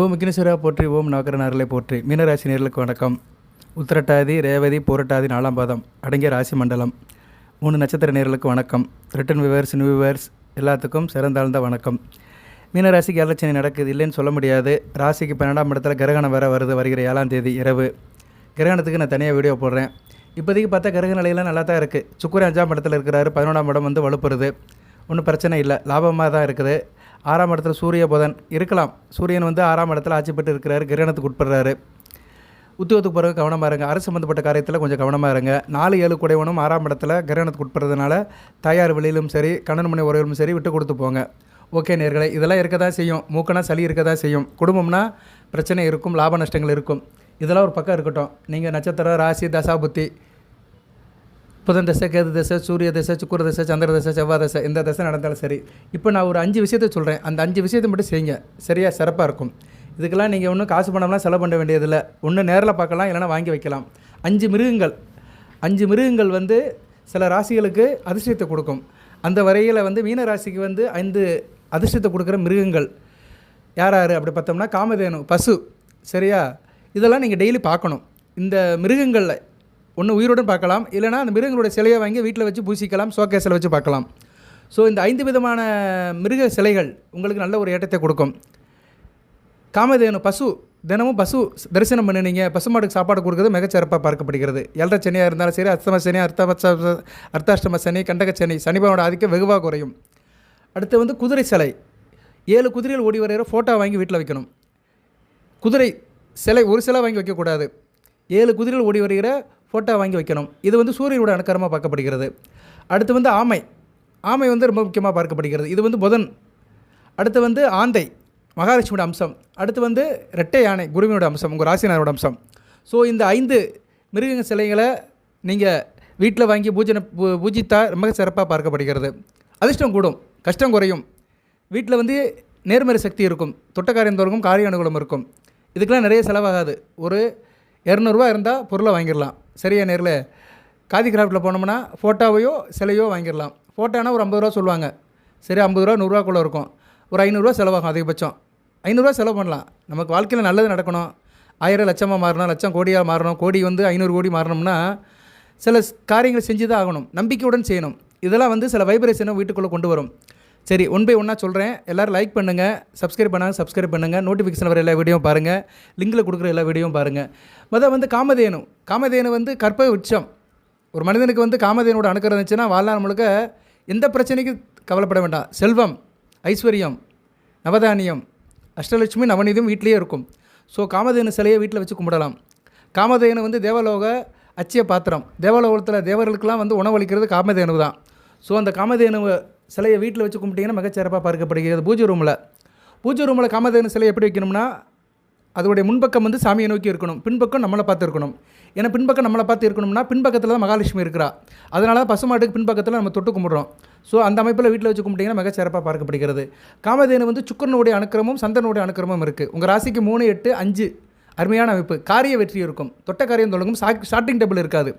ஓம் விக்னேஸ்வரா போற்றி ஓம் நாகரநாரலை போற்றி. மீனராசி நேர்களுக்கு வணக்கம். உத்திரட்டாதி ரேவதி போரட்டாதி நாலாம் பாதம் அடங்கிய ராசி மண்டலம். மூணு நட்சத்திர நேர்களுக்கு வணக்கம். ரிட்டன் விவர்ஸ் நியூ விவர்ஸ் எல்லாத்துக்கும் சிறந்தாழ்ந்த வணக்கம். மீனராசிக்கு ஏழச்சனி நடக்குது இல்லைன்னு சொல்ல முடியாது. ராசிக்கு பன்னெண்டாம் இடத்துல கிரகணம் வேறு வருது வருகிற ஏழாம் தேதி இரவு. கிரகணத்துக்கு நான் தனியாக வீடியோ போடுறேன். இப்போதைக்கு பார்த்தா கிரக நிலையெல்லாம் நல்லா தான் இருக்குது சுக்கரன் அஞ்சாம் இடத்துல இருக்கிறாரு பதினொன்றாம் இடம் வந்து வலுப்புறது. ஒன்றும் பிரச்சனை இல்லை லாபமாக தான் இருக்குது. ஆறாம் இடத்துல சூரிய புதன் இருக்கலாம். சூரியன் வந்து ஆறாம் இடத்துல ஆட்சி பெற்று இருக்கிறாரு கிரகணத்துக்கு உட்படுறாரு. உத்தியோகத்துக்கு பிறகு கவனமாக இருங்க. அரசு சம்மந்தப்பட்ட காரியத்தில் கொஞ்சம் கவனமாக இருங்க. நாலு ஏழு குடைவனும் ஆறாம் இடத்துல கிரகணத்துக்கு உட்படுறதுனால தாயார் வெளியிலும் சரி கண்ணன் மணி உறவிலும் சரி விட்டு கொடுத்து போங்க. ஓகே நேர்களை இதெல்லாம் இருக்க தான் செய்யும். மூக்கனா சளி இருக்க தான் செய்யும். குடும்பம்னா பிரச்சனை இருக்கும் லாப நஷ்டங்கள் இருக்கும். இதெல்லாம் ஒரு பக்கம் இருக்கட்டும். நீங்கள் நட்சத்திரம் ராசி தசா புத்தி புதன் தசை கேது தசை சூரிய தசை சுக்குர தசை சந்திர தசை செவ்வாய் தசை எந்த தசை நடந்தாலும் சரி. இப்போ நான் ஒரு அஞ்சு விஷயத்தை சொல்கிறேன் அந்த அஞ்சு விஷயத்தை மட்டும் செய்யுங்க. சரியாக சிறப்பாக இருக்கும். இதுக்கெல்லாம் நீங்கள் ஒன்றும் காசு பணம்லாம் செலவு பண்ண வேண்டியதில்லை. ஒன்று நேரில் பார்க்கலாம் இல்லைனா வாங்கி வைக்கலாம். அஞ்சு மிருகங்கள். அஞ்சு மிருகங்கள் வந்து சில ராசிகளுக்கு அதிர்ஷ்டத்தை கொடுக்கும். அந்த வரையில் வந்து மீன ராசிக்கு வந்து ஐந்து அதிர்ஷ்டத்தை கொடுக்குற மிருகங்கள். யார் யார்? அப்படி பார்த்தோம்னா காமதேனு பசு. சரியா? இதெல்லாம் நீங்கள் டெய்லி பார்க்கணும். இந்த மிருகங்களில் ஒன்று உயிருடன் பார்க்கலாம். இல்லைனா அந்த மிருகங்களோட சிலையை வாங்கி வீட்டில் வச்சு பூசிக்கலாம் ஷோகேஸில் வச்சு பார்க்கலாம். ஸோ இந்த ஐந்து விதமான மிருக சிலைகள் உங்களுக்கு நல்ல ஒரு ஏற்றத்தை கொடுக்கும். காமதேனு பசு தினமும் பசு தரிசனம் பண்ணினீங்க. பசுமாட்டுக்கு சாப்பாடு கொடுக்குறது மிகச்சிறப்பாக பார்க்கப்படுகிறது. எல்ற சனியாக இருந்தாலும் சரி அர்த்தம சனி அர்த்தம அர்த்தாஷ்டம சனி கண்டக சனி சனிபாவோட ஆதிக்கம் வெகுவாக குறையும். அடுத்து வந்து குதிரை சிலை. ஏழு குதிரைகள் ஓடி வரைகிற ஃபோட்டோ வாங்கி வீட்டில் வைக்கணும். குதிரை சிலை ஒரு சிலை வாங்கி வைக்கக்கூடாது. ஏழு குதிரைகள் ஓடி வருகிற ஃபோட்டோ வாங்கி வைக்கணும். இது வந்து சூரியனோட அனுக்கரமாக பார்க்கப்படுகிறது. அடுத்து வந்து ஆமை. ஆமை வந்து ரொம்ப முக்கியமாக பார்க்கப்படுகிறது. இது வந்து புதன். அடுத்து வந்து ஆந்தை. மகாலட்சுமியோட அம்சம். அடுத்து வந்து ரெட்டை யானை குருவினோட அம்சம் உங்கள் ராசினாரோட அம்சம். ஸோ இந்த ஐந்து மிருகங்க சிலைகளை நீங்கள் வீட்டில் வாங்கி பூஜனை பூ பூஜித்தா ரொம்ப சிறப்பாக பார்க்கப்படுகிறது. அதிர்ஷ்டம் கூடும். கஷ்டம் குறையும். வீட்டில் வந்து நேர்மறை சக்தி இருக்கும். தொட்டக்காரியம் தொடங்கும் காரிய அனுகூலம் இருக்கும். இதுக்கெல்லாம் நிறைய செலவாகாது. ஒரு இரநூறுவா இருந்தால் பொருளை வாங்கிடலாம். சரியா நேரில்? காதி கிராஃப்ட்டில் போனோம்னா ஃபோட்டோவையோ சிலையோ வாங்கிடலாம். ஃபோட்டோனா ஒரு ஐம்பது ரூபா சொல்லுவாங்க. சரி ஐம்பது ரூபா நூறுரூவாக்குள்ளே இருக்கும். ஒரு ஐநூறுரூவா செலவாகும் அதிகபட்சம். ஐநூறுரூவா செலவு பண்ணலாம். நமக்கு வாழ்க்கையில் நல்லது நடக்கணும். ஆயிரம் லட்சமாக மாறணும் லட்சம் கோடியாக மாறணும் கோடி வந்து ஐநூறு கோடி மாறணும்னா சில காரியங்கள் செஞ்சு தான் ஆகணும். நம்பிக்கையுடன் செய்யணும். இதெல்லாம் வந்து சில வைப்ரேஷனை வீட்டுக்குள்ளே கொண்டு வரும். சரி ஒன் பை ஒன்றா சொல்கிறேன் எல்லோரும் லைக் பண்ணுங்கள் சப்ஸ்கிரைப் பண்ணாங்க சப்ஸ்கிரைப் பண்ணுங்கள் நோட்டிஃபிகேஷன் வர எல்லா வீடியோவும் பாருங்கள் லிங்கில் கொடுக்குற எல்லா வீடியோவும் பாருங்கள் மொதல் வந்து காமதேனு. காமதேனு வந்து கற்ப உச்சம். ஒரு மனிதனுக்கு வந்து காமதேனோட அணுக்கிறது இருந்துச்சுன்னா வாழ்நாள் முழுக்க எந்த பிரச்சனைக்கும் கவலைப்பட வேண்டாம். செல்வம் ஐஸ்வர்யம் நவதானியம் அஷ்டலட்சுமி நவநீதம் வீட்லேயே இருக்கும். ஸோ காமதேனு சிலையை வீட்டில் வச்சு கும்பிடலாம். காமதேனு வந்து தேவலோக அச்சிய பாத்திரம் தேவலோகத்தில் தேவர்களுக்கெல்லாம் வந்து உணவளிக்கிறது காமதேனு தான் ஸோ அந்த காமதேனுவை சிலையை வீட்டில் வச்சு கும்பிட்டிங்கன்னா மிகச்சிறப்பாக பார்க்கப்படுகிறது பூஜை ரூமில் பூஜை ரூமில் காமதேனு சிலை எப்படி வைக்கணும்னா அதோடைய முன்பக்கம் வந்து சாமியை நோக்கி இருக்கணும். பின்பக்கம் நம்மளை பார்த்து இருக்கணும். ஏன்னா பின்பக்கம் நம்மளை பார்த்து இருக்கணும்னா பின்பக்கத்தில் தான் மகாலட்சுமி இருக்கிறா. அதனால தான் பசுமாட்டுக்கு பின்பக்கத்தில் நம்ம தொட்டு கும்பிட்றோம். ஸோ அந்த அமைப்பில் வீட்டில் வச்சு கும்பிட்டிங்கன்னா மிகச்சிறப்பாக பார்க்கப்படுகிறது. காமதேனு வந்து சுக்கரனுடைய அனுக்கிரமும் சந்தனுடைய அனுக்கிரமும் இருக்குது உங்கள் ராசிக்கு மூணு எட்டு அஞ்சு அருமையான அமைப்பு. காரிய வெற்றி இருக்கும். தொட்ட காரியம் தொடங்கும். ஸ்டார்டிங் டேபிள் இருக்காது.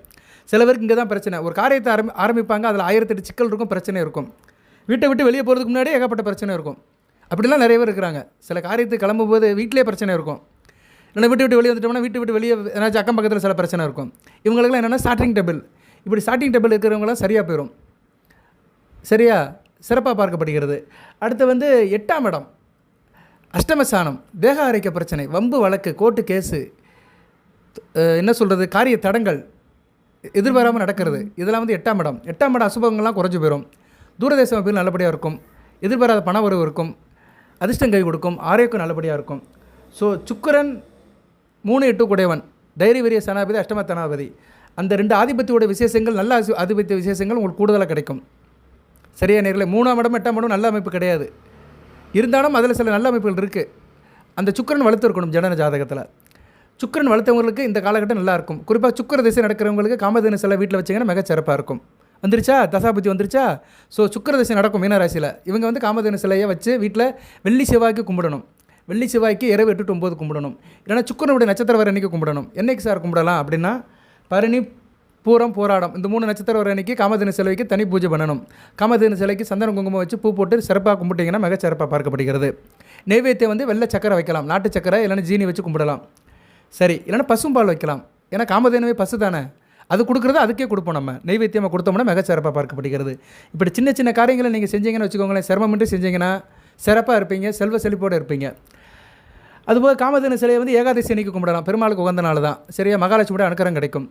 சில பேருக்கு இங்கே தான் பிரச்சனை. ஒரு காரியத்தை ஆரம்பி ஆரம்பிப்பாங்க அதில் ஆயிரத்தெட்டு சிக்கல் இருக்கும் பிரச்சனை இருக்கும். வீட்டை விட்டு வெளியே போகிறதுக்கு முன்னாடி ஏகப்பட்ட பிரச்சனை இருக்கும். அப்படிலாம் நிறைய பேர் இருக்கிறாங்க. சில காரியத்துக்கு கிளம்பும்போது வீட்டிலே பிரச்சனை இருக்கும். இல்லைன்னா வீட்டு விட்டு வெளியே வந்துட்டோம்னா வீட்டு விட்டு வெளியே ஏதாச்சும் அக்கம் பக்கத்தில் சில பிரச்சனை இருக்கும். இவங்களுக்குலாம் என்னென்னா ஸ்டார்டிங் டேபிள் இப்படி ஸ்டார்டிங் டேபிள் இருக்கிறவங்களாம் சரியாக போயிடும் சரியா? சிறப்பாக பார்க்கப்படுகிறது. அடுத்து வந்து எட்டாம் இடம். அஷ்டமசானம் தேக அரைக்க பிரச்சனை. வம்பு வழக்கு கோர்ட்டு கேஸு. என்ன சொல்கிறது காரிய தடங்கள். எதிர்பாராமல் நடக்கிறது. இதெல்லாம் வந்து எட்டாம் இடம். எட்டாம் இடம் அசுபங்கள்லாம் குறைஞ்சி போயிடும் தூரதேச அமைப்பில் நல்லபடியாக இருக்கும். எதிர்பாராத பண வரவு இருக்கும். அதிர்ஷ்டம் கை கொடுக்கும். ஆரோக்கியம் நல்லபடியாக இருக்கும். ஸோ சுக்கரன் மூணு எட்டு குடையவன் தைரிய வீரிய சனாபதி அஷ்டம தனாபதி. அந்த ரெண்டு ஆதிபத்தியோட விசேஷங்கள் நல்ல ஆதிபத்திய விசேஷங்கள் உங்களுக்கு கூடுதலாக கிடைக்கும். சரியா நேரில்? மூணாம் இடம் எட்டாம் இடம் நல்ல அமைப்பு கிடையாது. இருந்தாலும் அதில் சில நல்ல அமைப்புகள் இருக்குது அந்த சுக்கரன் வளர்த்துருக்கணும் ஜனன ஜாதகத்தில். சுக்கரன் வளர்த்தவங்களுக்கு இந்த காலகட்டம் நல்லா இருக்கும். குறிப்பாக சுக்கர திசை நடக்கிறவங்களுக்கு காமதேனு சில வீட்டில் வச்சிங்கன்னா மிகச்சிறப்பாக இருக்கும். வந்துருச்சா? தசாபுத்தி வந்துருச்சா? ஸோ சுக்கரதசை நடக்கும் மீனராசியில் இவங்க வந்து காமதேனு சிலையை வச்சு வீட்டில் வெள்ளி செவ்வாய்க்கு கும்பிடணும். வெள்ளி செவ்வாய்க்கு இரவு எட்டு ஒம்பது கும்பிடணும். இல்லைனா சுக்கரனுடைய நட்சத்திரம் வர அன்றைக்கி கும்பிடணும். என்னைக்கு சார் கும்பிடலாம் அப்படின்னா பரணி பூரம் போராடம். இந்த மூணு நட்சத்திரம் வர அன்றைக்கி காமதேனு சிலைக்கு தனி பூஜை பண்ணணும். காமதேனு சிலைக்கு சந்தன குங்குமம் வச்சு பூ போட்டு சிறப்பாக கும்பிட்டிங்கன்னா மிக சிறப்பாக பார்க்கப்படுகிறது. நெய்வேத்தியம் வந்து வெள்ளை சக்கரை வைக்கலாம். நாட்டு சக்கரை இல்லைன்னா ஜீனி வச்சு கும்பிடலாம். சரி இல்லைன்னா பசும்பால் வைக்கலாம். ஏன்னா காமதேனுவே பசு தானே. அது கொடுக்குறது அதுக்கே கொடுப்போம் நம்ம. நெய்வேத்தியமாக கொடுத்தோம்னா மிக சிறப்பாக பார்க்கப்படுகிறது. இப்படி சின்ன சின்ன காரியங்களை நீங்கள் செஞ்சீங்கன்னு வச்சுக்கோங்களேன் சிரமமின்றி செஞ்சீங்கன்னா சிறப்பாக இருப்பீங்க செல்வ செழிப்போடு இருப்பீங்க. அதுபோல் காமதேனு சிலையை வந்து ஏகாதசி அன்னைக்கு கும்பிடலாம். பெருமாளுக்கு உகந்த நாள் தான். சரியா? மகாலட்சுமியோட அனுக்கரம் கிடைக்கும்.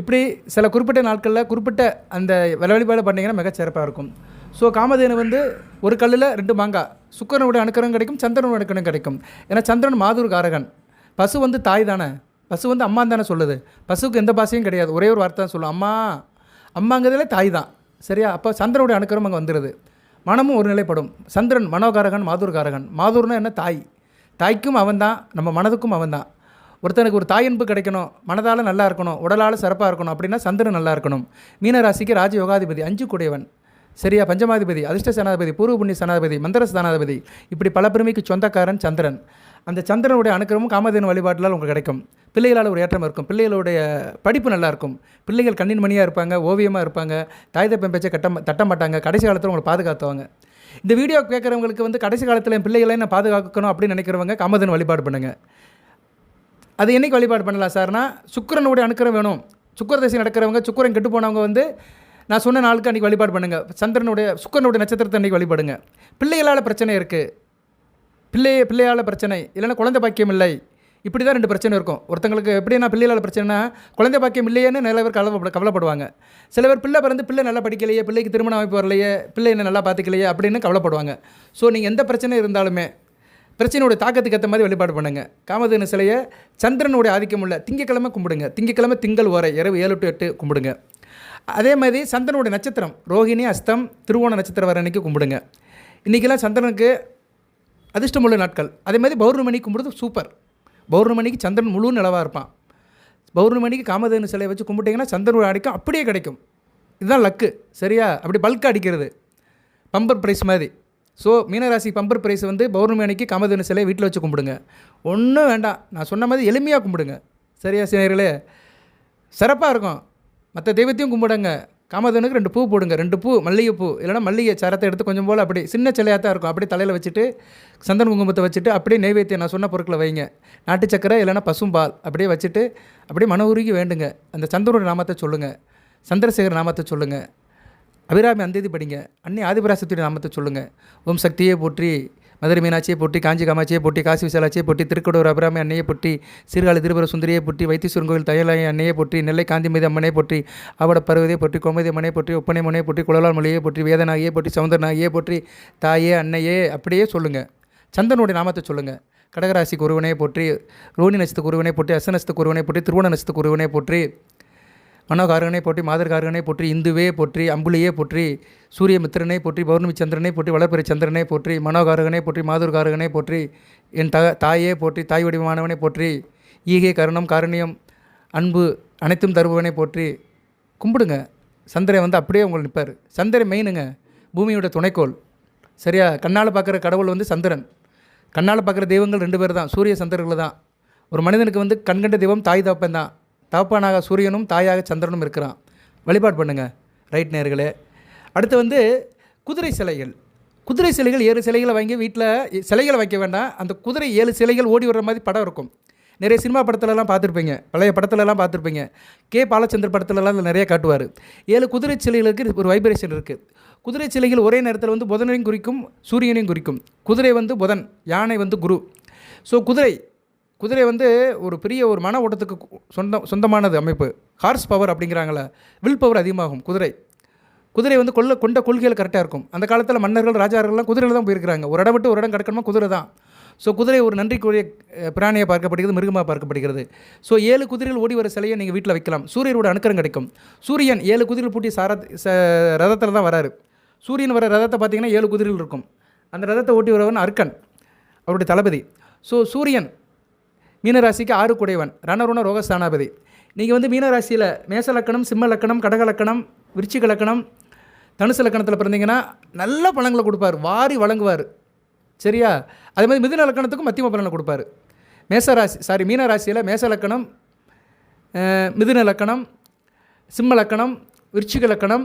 இப்படி சில குறிப்பிட்ட நாட்களில் குறிப்பிட்ட அந்த வழிபாடு பண்ணிங்கன்னா மிகச்சிறப்பாக இருக்கும். ஸோ காமதேனு வந்து ஒரு கல்லில் ரெண்டு மாங்காய் சுக்கரனுடைய அனுக்கரம் கிடைக்கும் சந்திரனுடைய அனுக்கரம் கிடைக்கும். ஏன்னா சந்திரன் மாதூர் காரகன். பசு வந்து தாய் தானே. பசு வந்து அம்மான்னு தானே சொல்லுது. பசுவுக்கு எந்த பாசையும் கிடையாது. ஒரே ஒரு வார்த்தை தான் சொல்லும் அம்மா அம்மாங்கிறதுலே தாய் தான். சரியா? அப்போ சந்திரனுடைய அனுக்கரம் அங்கே வந்துடுது மனமும் ஒரு நிலைப்படும் சந்திரன் மனோகாரகன் மாதூர்காரகன். மாதூர்னா என்ன? தாய். தாய்க்கும் அவன் தான். நம்ம மனதுக்கும் அவன் தான். ஒருத்தனுக்கு ஒரு தாயன்பு கிடைக்கணும். மனதால் நல்லா இருக்கணும். உடலால் சிறப்பாக இருக்கணும். அப்படின்னா சந்திரன் நல்லா இருக்கணும். மீனராசிக்கு ராஜயோகாதிபதி அஞ்சு கூடியவன் சரியா? பஞ்சமாதிபதி அதிர்ஷ்ட சனாதிபதி பூர்வ புண்ணிய சனாதிபதி மந்திர சனாதிபதி. இப்படி பல பெருமைக்கு சொந்தக்காரன் சந்திரன். அந்த சந்திரனுடைய அனுக்கிரமும் காமதேனு வழிபாட்டில் உங்களுக்கு கிடைக்கும். பிள்ளைகளால் ஒரு ஏற்றம் இருக்கும். பிள்ளைகளுடைய படிப்பு நல்லாயிருக்கும். பிள்ளைகள் கண்ணின் மணியாக இருப்பாங்க ஓவியமாக இருப்பாங்க தாய் தப்பம் பேச்சை கட்ட தட்ட மாட்டாங்க கடைசி காலத்தில் உங்களை பாதுகாத்துவாங்க. இந்த வீடியோ கேட்குறவங்களுக்கு வந்து கடைசி காலத்தில் என் பிள்ளைகளை நான் பாதுகாக்கணும் அப்படின்னு நினைக்கிறவங்க காமதேனு வழிபாடு பண்ணுங்கள் அது என்னைக்கு வழிபாடு பண்ணலாம் சார்னா சுக்கிரனுடைய அனுக்கிரம் வேணும். சுக்கர தசை நடக்கிறவங்க சுக்கிரன் கெட்டு போனவங்க வந்து நான் சொன்ன நாளுக்கு அன்றைக்கி வழிபாடு பண்ணுங்கள் சந்திரனுடைய சுக்கரனுடைய நட்சத்திரத்தை அன்றைக்கி வழிபடுங்க. பிள்ளைகளால் பிரச்சனை இருக்குது பிள்ளை பிள்ளையால் பிரச்சனை இல்லைன்னா குழந்தை பாக்கியம் இல்லை. இப்படி தான் ரெண்டு பிரச்சனை இருக்கும். ஒருத்தங்களுக்கு எப்படின்னா பிள்ளைகளால் பிரச்சனைனா குழந்தை பாக்கியம் இல்லையேன்னு நிறைய பேர் கவலை கவலைப்படுவாங்க. சில பேர் பிள்ளை பிறந்து பிள்ளை நல்லா படிக்கலையே பிள்ளைக்கு திருமண அமைப்பு வரலையே பிள்ளை என்ன நல்லா பார்த்துக்கலையே அப்படின்னு கவலைப்படுவாங்க. ஸோ நீங்கள் எந்த பிரச்சனை இருந்தாலுமே பிரச்சனையோட தாக்கத்துக்கு ஏற்ற மாதிரி வழிபாடு பண்ணுங்கள் காமதேனு சிலையை சந்திரனுடைய ஆதிக்கம் உள்ள திங்கக்கிழமை கும்பிடுங்க. திங்கக்கிழமை திங்கள் ஓரை இரவு ஏழு டு எட்டு கும்பிடுங்க. அதே மாதிரி சந்திரனுடைய நட்சத்திரம் ரோஹிணி அஸ்தம் திருவோண நட்சத்திரம் வர அன்னைக்கு கும்பிடுங்க. இன்றைக்கெல்லாம் சந்திரனுக்கு அதிர்ஷ்டமுள்ள நாட்கள். அதே மாதிரி பௌர்ணமணி கும்பிடுறது சூப்பர் பௌர்ணமணிக்கு சந்திரன் முழு நிலவாக இருப்பான். பௌர்ணமணிக்கு காமதேனு சிலையை வச்சு கும்பிட்டிங்கன்னா சந்திரன் அடிக்கும் அப்படியே கிடைக்கும். இதுதான் லக்கு சரியா? அப்படி பல்காக அடிக்கிறது. பம்பர் ப்ரைஸ் மாதிரி. ஸோ மீனராசி பம்பர் ப்ரைஸ் வந்து பௌர்ணமி அன்னைக்கு காமதேனு சிலையை வீட்டில் வச்சு கும்பிடுங்க. ஒன்றும் வேண்டாம். நான் சொன்ன மாதிரி எளிமையாக கும்பிடுங்க. சரியா சினர்களே சிறப்பாக இருக்கும். மற்ற தெய்வத்தையும் கும்பிடுங்க. காமதனுக்கு ரெண்டு பூ போடுங்க. ரெண்டு பூ மல்லிகைப்பூ. இல்லைனா மல்லிகை சரத்தை எடுத்து கொஞ்சம் போல் அப்படி சின்ன சிலையாக தான் இருக்கும். அப்படியே தலையில் வச்சுட்டு சந்தன குங்குமத்தை வச்சுட்டு அப்படியே நெய்வேத்தியம் நான் சொன்ன பொருட்களை வைங்க. நாட்டு சக்கரை இல்லைனா பசும்பால். அப்படியே வச்சுட்டு அப்படியே மன உருகி வேண்டுங்க. அந்த சந்திரோட நாமத்தை சொல்லுங்கள் சந்திரசேகர் நாமத்தை சொல்லுங்கள் அபிராமி அந்தேதி படிங்க. அன்னி ஆதிபராசத்துடைய நாமத்தை சொல்லுங்கள் ஓம் சக்தியை போற்றி. மதுரை மீனாட்சியை பொட்டி காஞ்சி காமாட்சியை போட்டி காசி விசாலாட்சியை போட்டி திருக்கடூர் அபிராமி அன்னையை போட்டி சீர்காழி திருபுர சுந்தரியை பொட்டி வைத்தீஸ்வரன் கோவில் தயலாய அன்னையை பொட்டி நெல்லை காந்திமதி அம்மனை போற்றி ஆவட பருவதியை பொட்டி கோமதி அம்மனை போற்றி ஒப்பனை முனையை பொட்டி குழலால் மொழியை போற்றி வேதநாகியை பொட்டி சவுந்தரநாகியை போற்றி தாயே அன்னையே அப்படியே சொல்லுங்கள் சந்தனுடைய நாமத்தை சொல்லுங்கள் கடகராசிக்கு ஒருவனை போற்றி ரோனி நட்சத்திரக்கு ஒருவனை போற்றி அசனஸ்துக்கு ஒருவனை போற்றி திருவோண நட்சத்திரக்கு ஒருவனை போற்றி மனோகாரகனை போற்றி மாதர்காரகனை போற்றி இந்துவே போற்றி அம்புலியே போற்றி சூரியமித்திரனை போற்றி பௌர்ணமி சந்திரனை போற்றி வளர்பிறை சந்திரனை போற்றி மனோகாரகனை போற்றி மாதூர்காரகனை போற்றி என் த தாயே போற்றி தாய் வடிவமானவனை போற்றி ஈகை கருணம் காரணியம் அன்பு அனைத்தும் தருபவனை போற்றி. கும்பிடுங்க. சந்திரன் வந்து அப்படியே உங்களை நிற்பார் சந்திரன் மெயினுங்க. பூமியோட துணைக்கோள். சரியா? கண்ணால் பார்க்குற கடவுள் வந்து சந்திரன். கண்ணால் பார்க்குற தெய்வங்கள் ரெண்டு பேர் தான். சூரிய சந்திரர்கள் தான் ஒரு மனிதனுக்கு வந்து கண்கண்ட தெய்வம் தாய் தப்பன் தான் தகப்பனாக சூரியனும் தாயாக சந்திரனும் இருக்கிறான். வழிபாடு பண்ணுங்கள் ரைட் நேர்களே. அடுத்து வந்து குதிரை சிலைகள். குதிரை சிலைகள் ஏழு சிலைகளை வாங்கி வீட்டில் சிலைகளை வைக்க வேண்டாம். அந்த குதிரை ஏழு சிலைகள் ஓடி வர்ற மாதிரி படம் இருக்கும். நிறைய சினிமா படத்துலலாம் பார்த்துருப்பீங்க. பழைய படத்துலலாம் பார்த்துருப்பீங்க. கே. பாலச்சந்தர் படத்துலலாம் அதில் நிறைய காட்டுவார். ஏழு குதிரை சிலைகளுக்கு ஒரு வைப்ரேஷன் இருக்குது குதிரை சிலைகள் ஒரே நேரத்தில் வந்து புதனையும் குறிக்கும் சூரியனையும் குறிக்கும். குதிரை வந்து புதன் யானை வந்து குரு. ஸோ குதிரை குதிரை வந்து ஒரு பெரிய ஒரு மன ஓட்டத்துக்கு சொந்தம் சொந்தமானது அமைப்பு. ஹார்ஸ் பவர் அப்படிங்கிறாங்களே வில் பவர் அதிகமாகும் குதிரை. குதிரை வந்து கொள்ள கொண்ட கொள்கைகள் கரெக்டாக இருக்கும். அந்த காலத்தில் மன்னர்கள் ராஜாக்கள்லாம் குதிரையில் தான் போயிருக்கிறாங்க. ஒரு இடம் விட்டு ஒரு இடம் கிடக்கணுமா? குதிரை தான். ஸோ குதிரை ஒரு நன்றிக்குரிய பிராணியை பார்க்கப்படுகிறது மிருகமாக பார்க்கப்படுகிறது. ஸோ ஏழு குதிரைகள் ஓடி வர சிலையை நீங்கள் வீட்டில் வைக்கலாம். சூரியனோட அணுக்கரம் கிடைக்கும். சூரியன் ஏழு குதிரைகள் பூட்டி சார ரதத்தில் தான் வராரு. சூரியன் வர ரதத்தை பார்த்தீங்கன்னா ஏழு குதிரைகள் இருக்கும். அந்த ரதத்தை ஓட்டி வரவன் அர்க்கன் அவருடைய தளபதி. ஸோ சூரியன் மீனராசிக்கு ஆறு குடைவன் ரணருண ரோகஸ்தானாபதி நீங்கள் வந்து மீனராசியில் மேச லக்கணம் சிம்ம லக்கணம் கடக லக்கணம் விருச்சிக லக்கணம் தனுசு லக்கணத்தில் பிறந்தீங்கன்னா நல்ல பழங்களை கொடுப்பார். வாரி வழங்குவார். சரியா? அதே மாதிரி மிதுன லக்கணத்துக்கும் மத்தியம பலனை கொடுப்பார். மேசராசி சாரி மீனராசியில் மேச லக்கணம் மிதுன லக்கணம் சிம்ம லக்கணம் விருச்சிக லக்கணம்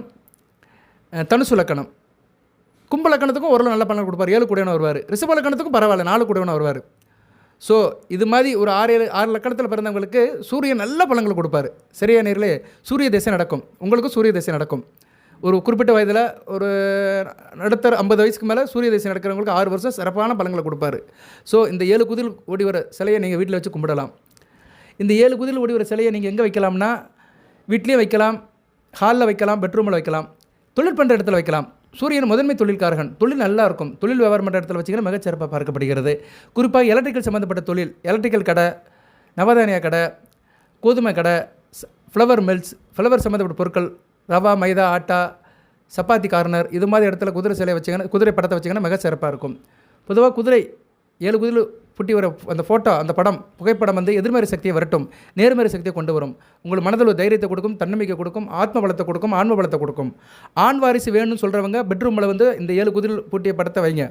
தனுசு லக்கணம். கும்பலக்கணத்துக்கும் ஒரு நல்ல பலன் கொடுப்பார். ஏழு கூடையவன் வருவார். ரிஷபலக்கணத்துக்கும் பரவாயில்ல நாலு கூடையவன் வருவார். ஸோ இது மாதிரி ஒரு ஆறு ஏழு ஆறு லக்கணத்தில் பிறந்தவங்களுக்கு சூரியன் நல்ல பலன்களை கொடுப்பாரு. சரியா நேரிலே சூரிய திசை நடக்கும். உங்களுக்கும் சூரிய திசை நடக்கும். ஒரு குறிப்பிட்ட வயதில் ஒரு நடுத்தர ஐம்பது வயசுக்கு மேலே சூரிய திசை நடக்கிறவங்களுக்கு ஆறு வருஷம் சிறப்பான பழங்களை கொடுப்பாரு. ஸோ இந்த ஏழு குதில் ஓடி வர சிலையை நீங்கள் வீட்டில் வச்சு கும்பிடலாம். இந்த ஏழு குதில் ஓடி வர சிலையை நீங்கள் எங்கே வைக்கலாம்னா வீட்லேயும் வைக்கலாம் ஹாலில் வைக்கலாம் பெட்ரூமில் வைக்கலாம் தொழில் பண்ணுற இடத்துல வைக்கலாம். சூரியன் முதன்மை தொழில்காரகன். தொழில் நல்லா இருக்கும் தொழில் வியாபாரம் பண்ணுற இடத்துல வச்சிங்கன்னா மிகச்சிறப்பாக பார்க்கப்படுகிறது. குறிப்பாக எலக்ட்ரிக்கல் சம்மந்தப்பட்ட தொழில் எலக்ட்ரிக்கல் கடை நவதானிய கடை கோதுமை கடை ஃப்ளவர் மில்ஸ் ஃப்ளவர் சம்மந்தப்பட்ட பொருட்கள் ரவா மைதா ஆட்டா சப்பாத்தி கார்னர் இது மாதிரி இடத்துல குதிரை சிலை வச்சிங்கன்னா குதிரை படத்தை வச்சிங்கன்னா மிக சிறப்பாக இருக்கும். பொதுவாக குதிரை ஏழு குதிரை புட்டி வர அந்த ஃபோட்டோ அந்த படம் புகைப்படம் வந்து எதிர்மறை சக்தியை வரட்டும் நேர்மறை சக்தியை கொண்டு வரும். உங்கள் மனதில் ஒரு தைரியத்தை கொடுக்கும் தன்னம்பிக்கை கொடுக்கும் ஆத்ம பலத்தை கொடுக்கும் ஆன்ம பலத்தை கொடுக்கும். ஆண் வாரிசு வேணும்னு சொல்கிறவங்க பெட்ரூமில் வந்து இந்த ஏழு குதிரை பூட்டிய படத்தை வைங்க.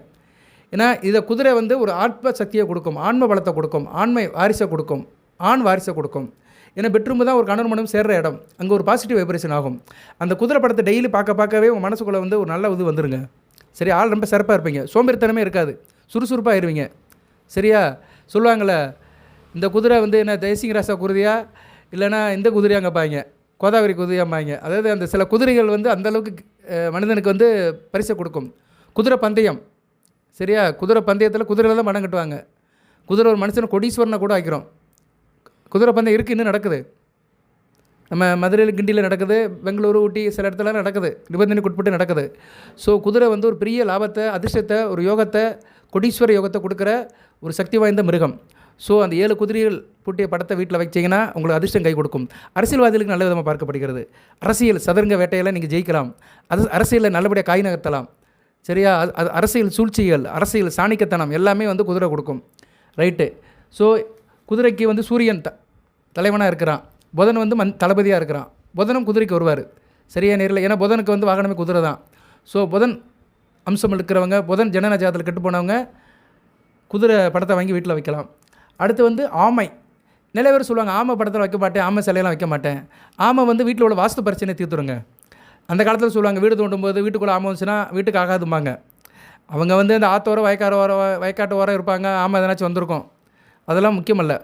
ஏன்னா இதை குதிரை வந்து ஒரு ஆத்ம சக்தியை கொடுக்கும் ஆன்ம பலத்தை கொடுக்கும் ஆண்மை வாரிசை கொடுக்கும் ஆண் வாரிசை கொடுக்கும். ஏன்னா பெட்ரூம் தான் ஒரு கணவன் மனம் சேர்கிற இடம். அங்கே ஒரு பாசிட்டிவ் வைப்ரேஷன் ஆகும். அந்த குதிரை படத்தை டெய்லி பார்க்க பார்க்கவே உங்கள் மனசுக்குள்ளே வந்து ஒரு நல்ல இது வந்துருங்க. சரி ஆள் ரொம்ப சிறப்பாக இருப்பீங்க. சோம்பேறித்தனமே இருக்காது. சுறுசுறுப்பாக ஆயிருவீங்க. சரியா? சொல்லுவாங்களே இந்த குதிரை வந்து என்ன தேசிங்க ராசா குருதியா இல்லைன்னா இந்த குதிரையாங்க பாங்க கோதாவரி குதிரையாம்பாங்க. அதாவது அந்த சில குதிரைகள் வந்து அந்த அளவுக்கு மனிதனுக்கு வந்து பரிசை கொடுக்கும். குதிரை பந்தயம். சரியா? குதிரை பந்தயத்தில் குதிரையில் தான் பணம் கட்டுவாங்க. குதிரை ஒரு மனுஷனை கொடீஸ்வரனை கூட ஆக்கிறோம். குதிரை பந்தயம் இருக்குது இன்னும் நடக்குது. நம்ம மதுரையில் கிண்டியில் நடக்குது பெங்களூரு ஊட்டி சில இடத்துல நடக்குது. நிபந்தனைக்கு உட்பட்டு நடக்குது. ஸோ குதிரை வந்து ஒரு பெரிய லாபத்தை அதிர்ஷ்டத்தை ஒரு யோகத்தை கொடீஸ்வர யோகத்தை கொடுக்குற ஒரு சக்தி வாய்ந்த மிருகம். ஸோ அந்த ஏழு குதிரைகள் பூட்டிய படத்தை வீட்டில் வச்சிங்கன்னா உங்களுக்கு அதிர்ஷ்டம் கை கொடுக்கும். அரசியல்வாதிகளுக்கு நல்ல விதமாக பார்க்கப்படுகிறது. அரசியல் சதுரங்க வேட்டையெல்லாம் நீங்கள் ஜெயிக்கலாம். அது அரசியலில் நல்லபடியாக காய் நகர்த்தலாம். சரியா? அது அரசியல் சூழ்ச்சிகள் அரசியல் சாணிக்கத்தனம் எல்லாமே வந்து குதிரை கொடுக்கும். ரைட்டு ஸோ குதிரைக்கு வந்து சூரியன் த தலைவனாக இருக்கிறான். புதன் வந்து மண் தளபதியாக இருக்கிறான். புதனும் குதிரைக்கு வருவார். சரியா? நேரில் ஏன்னா புதனுக்கு வந்து வாகனமே குதிரை தான் ஸோ புதன் அம்சம் இருக்கிறவங்க புதன் ஜனநஜாதத்தில் கெட்டு போனவங்க குதிரை படத்தை வாங்கி வீட்டில் வைக்கலாம். அடுத்து வந்து ஆமை. நிறைய பேர் சொல்லுவாங்க ஆமை படத்தில் வைக்க மாட்டேன் ஆமை சிலையெல்லாம் வைக்க மாட்டேன். ஆமை வந்து வீட்டில் உள்ள வாஸ்து பிரச்சனை தீர்த்துருங்க அந்த காலத்தில் சொல்லுவாங்க வீடு தோண்டும் போது வீட்டுக்குள்ளே ஆமை வந்துச்சுன்னா வீட்டுக்கு ஆகாதும்பாங்க. அவங்க வந்து இந்த ஆத்தோரம் வயக்கார ஓர வயக்காட்டு ஓரம் இருப்பாங்க ஆமை எதனாச்சும் வந்திருக்கும். அதெல்லாம் முக்கியமல்ல.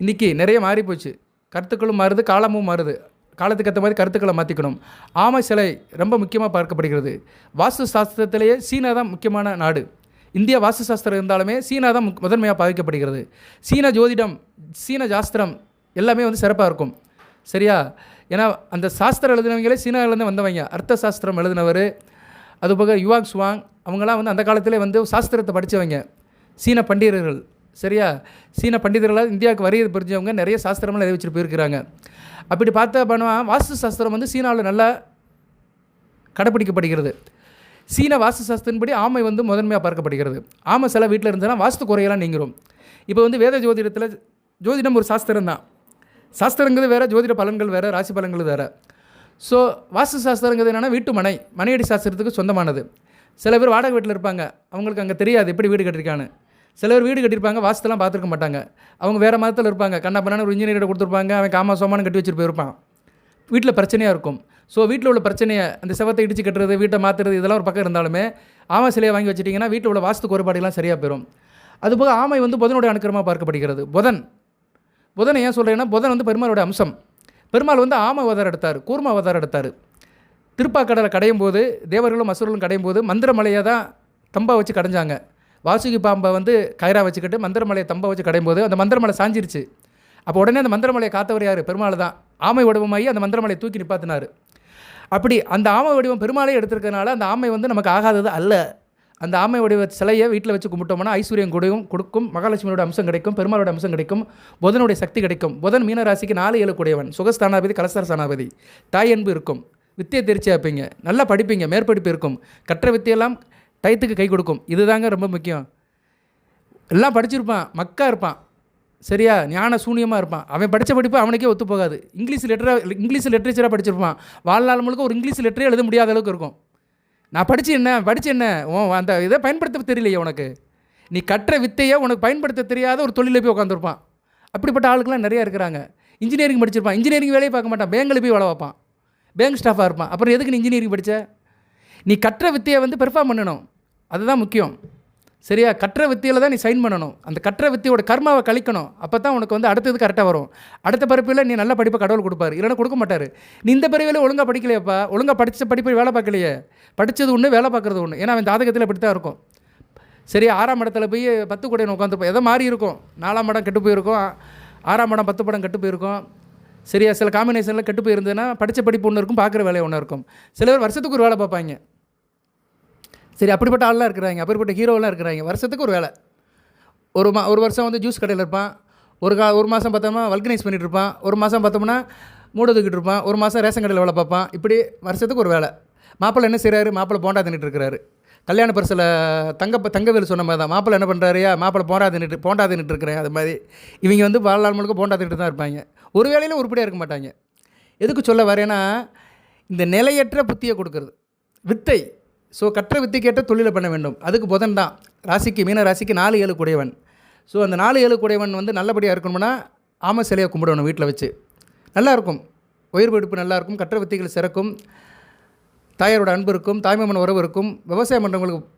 இன்றைக்கி நிறைய மாறி போச்சு கருத்துக்களும் மாறுது காலமும் மாறுது. காலத்துக்கு ஏற்ற மாதிரி கருத்துக்களை மாற்றிக்கணும் ஆமை சிலை ரொம்ப முக்கியமாக பார்க்கப்படுகிறது. வாஸ்து சாஸ்திரத்திலேயே சீனா தான் முக்கியமான நாடு. இந்திய வாஸ்து சாஸ்திரம் இருந்தாலுமே சீனா தான் முதன்மையாக பாதிக்கப்படுகிறது சீன ஜோதிடம் சீன சாஸ்திரம் எல்லாமே வந்து சிறப்பாக இருக்கும். சரியா? ஏன்னா அந்த சாஸ்திரம் எழுதினவங்களே சீனாவிலேருந்து வந்தவங்க. அர்த்த சாஸ்திரம் எழுதினவர் அதுபோக யுவாங் சுவாங் அவங்களாம் வந்து அந்த காலத்திலே வந்து சாஸ்திரத்தை படித்தவங்க சீன பண்டிதர்கள். சரியா? சீன பண்டிதர்களாக இந்தியாவுக்கு வரிய புரிஞ்சவங்க நிறைய சாஸ்திரமெல்லாம் எழுதி வச்சுட்டு போயிருக்கிறாங்க. அப்படி பார்த்தா பண்ணுவான் வாஸ்து சாஸ்திரம் வந்து சீனாவில் நல்லா கடைப்பிடிக்கப்படுகிறது. சீன வாஸ்து சாஸ்திரத்தின்படி ஆமை வந்து முதன்மையாக பார்க்கப்படுகிறது. ஆமை சில வீட்டில் இருந்ததுன்னா வாஸ்து குறையெல்லாம் நீங்கிறோம் இப்போ வந்து வேத ஜோதிடத்தில் ஜோதிடம் ஒரு சாஸ்திரம் தான். சாஸ்திரங்கிறது வேறு ஜோதிட பலன்கள் வேறு ராசி பலன்கள் வேறு. ஸோ வாஸ்து சாஸ்திரங்கிறது என்னென்னா வீட்டு மனை மனையடி சாஸ்திரத்துக்கு சொந்தமானது. சில பேர் வாடகை வீட்டில் இருப்பாங்க. அவங்களுக்கு அங்கே தெரியாது எப்படி வீடு கட்டியிருக்கான்னு. சில பேர் வீடு கட்டியிருப்பாங்க வாஸ்துலாம் பார்த்துருக்க மாட்டாங்க. அவங்க வேறு மதத்தில் இருப்பாங்க. கண்ணா பண்ணான்னு ஒரு இன்ஜினியர்கிட்ட கொடுத்துருப்பாங்க. அவன் காமா சோமானு கட்டி வச்சுட்டு போயிருப்பான். வீட்டில் பிரச்சனையாக இருக்கும். ஸோ வீட்டில் உள்ள பிரச்சனையை அந்த செவத்தை இடிச்சு கட்டுறது வீட்டை மாற்றுறது இதெல்லாம் ஒரு பக்கம் இருந்தாலுமே ஆமை சிலையை வாங்கி வச்சிட்டிங்கன்னா வீட்டில் உள்ள வாஸ்து குறைபாடுலாம் சரியாக போயிடும் அதுபோக ஆமை வந்து புதனுடைய அனுக்கிரமாக பார்க்கப்படுகிறது. புதன். புதனை ஏன் சொல்கிறேன்னா புதன் வந்து பெருமாளுடைய அம்சம். பெருமாள் வந்து ஆமை அவதாரம் எடுத்தார் கூர்ம அவதாரம் எடுத்தார். திருப்பாக்கடலை கடையும் போது தேவர்களும் அசுரர்களும் கடையும் போது மந்திரமலையை தான் தம்பா வச்சு கடைஞ்சாங்க. வாசுகி பாம்பை வந்து கயிறாக வச்சுக்கிட்டு மந்திரமலையை தம்பா வச்சு கடையும் போது அந்த மந்திரமலை சாஞ்சிருச்சு. அப்போ உடனே அந்த மந்திரமலையை காத்தவர் யார்? பெருமாள் தான். ஆமை உடம்பமாகி அந்த மந்திரமலையை தூக்கி நிப்பாத்தினார். அப்படி அந்த ஆமை வடிவம் பெருமாளே எடுத்திருக்கனால அந்த ஆமை வந்து நமக்கு ஆகாதது அல்ல. அந்த ஆமை வடிவ சிலையை வீட்டில் வச்சு கும்பிட்டோம்னா ஐஸ்வர்யம் கொடுக்கும் கொடுக்கும் மகாலட்சுமியோட அம்சம் கிடைக்கும் பெருமாளோட அம்சம் கிடைக்கும் புதனுடைய சக்தி கிடைக்கும். புதன் மீனராசிக்கு நாலு ஏழு கூடியவன். சுகஸ்தானாபதி கலசர ஸ்தானாபதி தாய் அன்பு இருக்கும். வித்தியை தெரிச்சு வைப்பீங்க நல்லா படிப்பீங்க மேற்படிப்பு இருக்கும். கற்ற வித்தியெல்லாம் டயத்துக்கு கை கொடுக்கும். இதுதாங்க ரொம்ப முக்கியம். எல்லாம் படிச்சிருப்பான் மக்கா இருப்பான். சரியா? ஞான சூனியமாக இருப்பான். அவன் படித்த படிப்பு அவனுக்கே ஒத்து போகாது இங்கிலீஷ் லெட்டராக இங்கிலீஷ் லிட்ரேச்சராக படிச்சிருப்பான். வாழ்நாள் முழுக்க ஒரு இங்கிலீஷ் லெட்டரே எழுத முடியாத அளவுக்கு இருக்கும். நான் படித்து என்ன? படித்து என்ன? ஓ அந்த இதை பயன்படுத்த தெரியலையே உனக்கு. நீ கற்ற வித்தையை உனக்கு பயன்படுத்த தெரியாத ஒரு தொழிலில் போய் உட்காந்துருப்பான் அப்படிப்பட்ட ஆளுக்கெல்லாம் நிறையா இருக்கிறாங்க. இன்ஜினியரிங் படிச்சிருப்பான். இன்ஜினியரிங் வேலையை பார்க்க மாட்டான். பேங்கில் போய் வேலை பார்ப்பான். பேங்க் ஸ்டாஃபாக இருப்பான். அப்புறம் எதுக்கு நீ இன்ஜினியரிங் படித்த நீ கற்ற வித்தையை வந்து பெர்ஃபார்ம் பண்ணணும். அதுதான் முக்கியம். சரியா? கற்ற வித்தியில் தான் நீ சைன் பண்ணணும். அந்த கற்ற வித்தியோட கர்மாவை கழிக்கணும். அப்போ தான் உனக்கு வந்து அடுத்தது கரெக்டாக வரும். அடுத்த பிறப்பில் நீ நல்ல படிப்பை கடவுள் கொடுப்பாரு. இல்லைன்னா கொடுக்க மாட்டார். நீ இந்த பிறவியில் ஒழுங்காக படிக்கலையப்பா? ஒழுங்காக படித்த படிப்பு வேலை பார்க்கலையே. படித்தது ஒன்று வேலை பார்க்குறது ஒன்று ஏன்னா அவன் தாதகத்தில் இப்படி தான் இருக்கும். சரி ஆறாம் இடத்துல போய் பத்து கூட உட்காந்துருப்போம் எதோ மாறி இருக்கும். நாலாம் படம் கெட்டு போயிருக்கும். ஆறாம் படம் பத்து படம் கெட்டு போயிருக்கும். சரியா? சில காம்பினேஷனில் கெட்டு போயிருந்ததுன்னா படித்த படிப்பு ஒன்று இருக்கும் பார்க்குற வேலை ஒன்று இருக்கும். சில பேர் வருஷத்துக்கு ஒரு வேலை பார்ப்பாங்க. சரி அப்படிப்பட்ட ஆள்லாம் இருக்கிறாங்க. அப்படிப்பட்ட ஹீரோலாம் இருக்கிறாங்க. வருஷத்துக்கு ஒரு வேலை ஒரு மா ஒரு வருஷம் வந்து ஜூஸ் கடையில் இருப்பான். ஒரு கா ஒரு மாதம் பார்த்தோம்னா வல்கனைஸ் பண்ணிட்டு இருப்பான். ஒரு மாதம் பார்த்தோம்னா மூட தூக்கிட்டு இருப்பான். ஒரு மாதம் ரேஷன் கடையில் வேலை பார்ப்பான். இப்படி வருஷத்துக்கு ஒரு வேலை மாப்பிள்ளை என்ன செய்கிறாரு மாப்பிள்ளை போண்டா தின்னுட்டு இருக்கிறாரு. கல்யாண பரிசில் தங்க தங்கவேல் சொன்ன மாதிரி தான். மாப்பிள்ளை என்ன பண்ணுறாருயா மாப்பிள்ளை போண்டா தின்னுட்டு போண்டா தின்னுட்டு இருக்கிறேன் அது மாதிரி. இவங்க வந்து வாழ்நாள் முழுக்க போண்டா தின்னுட்டு தான் இருப்பாங்க. ஒரு வேலையிலும் உருப்படியாக இருக்க மாட்டாங்க. எதுக்கு சொல்ல வரேன்னா இந்த நிலையற்ற புத்தியை கொடுக்குறது. வித்தை. ஸோ கற்ற வித்தைக்கேற்ற தொழிலை பண்ண வேண்டும். அதுக்கு புதன் தான். ராசிக்கு மீன ராசிக்கு நாலு ஏழு குடையவன். ஸோ அந்த நாலு ஏழு குடையவன் வந்து நல்லபடியாக இருக்கணும்னா ஆம சிலையை கும்பிடணும் வீட்டில் வச்சு. நல்லாயிருக்கும் உயிர் பிடிப்பு நல்லாயிருக்கும் கற்ற வித்தைகள் சிறக்கும். தாயாரோட அன்பு இருக்கும். தாய்மாமன் உறவு இருக்கும். விவசாயம் பண்ணுறவங்களுக்கு